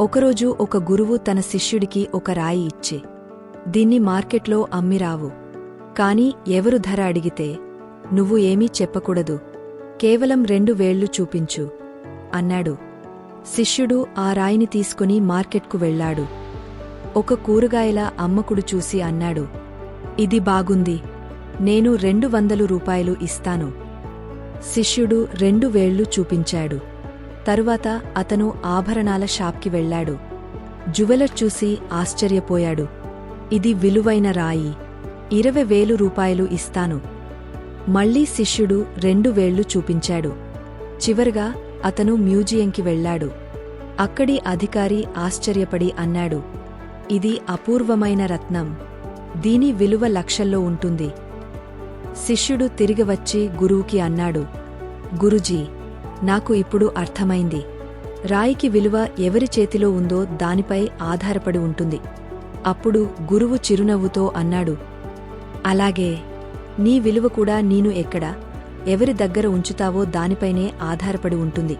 ఒకరోజు ఒక గురువు తన శిష్యుడికి ఒక రాయి ఇచ్చి దీన్ని మార్కెట్లో అమ్మిరావు. కాని ఎవరు ధర అడిగితే నువ్వు ఏమీ చెప్పకూడదు. కేవలం రెండు వేళ్ళు చూపించు అన్నాడు. శిష్యుడు ఆ రాయిని తీసుకుని మార్కెట్కు వెళ్ళాడు. ఒక కూరగాయల అమ్మకుడు చూసి అన్నాడు ఇది బాగుంది. నేను రెండు వందలు రూపాయలు ఇస్తాను. శిష్యుడు రెండు వేళ్ళు చూపించాడు. తరువాత అతను ఆభరణాల షాప్కి వెళ్ళాడు. జువెలర్ చూసి ఆశ్చర్యపోయాడు. ఇది విలువైన రాయి. ఇరవై వేలు రూపాయలు ఇస్తాను. మళ్ళీ శిష్యుడు రెండు వేళ్ళు చూపించాడు. చివరగా అతను మ్యూజియంకి వెళ్ళాడు. అక్కడి అధికారి ఆశ్చర్యపడి అన్నాడు. ఇది అపూర్వమైన రత్నం. దీని విలువ లక్షల్లో ఉంటుంది. శిష్యుడు తిరిగి వచ్చి గురువుకి అన్నాడు. గురుజీ నాకు ఇప్పుడు అర్థమైంది. రాయికి విలువ ఎవరి చేతిలో ఉందో దానిపై ఆధారపడి ఉంటుంది. అప్పుడు గురువు చిరునవ్వుతో అన్నాడు. అలాగే నీ విలువ కూడా నేను ఎక్కడ ఎవరి దగ్గర ఉంచుతావో దానిపైనే ఆధారపడి ఉంటుంది.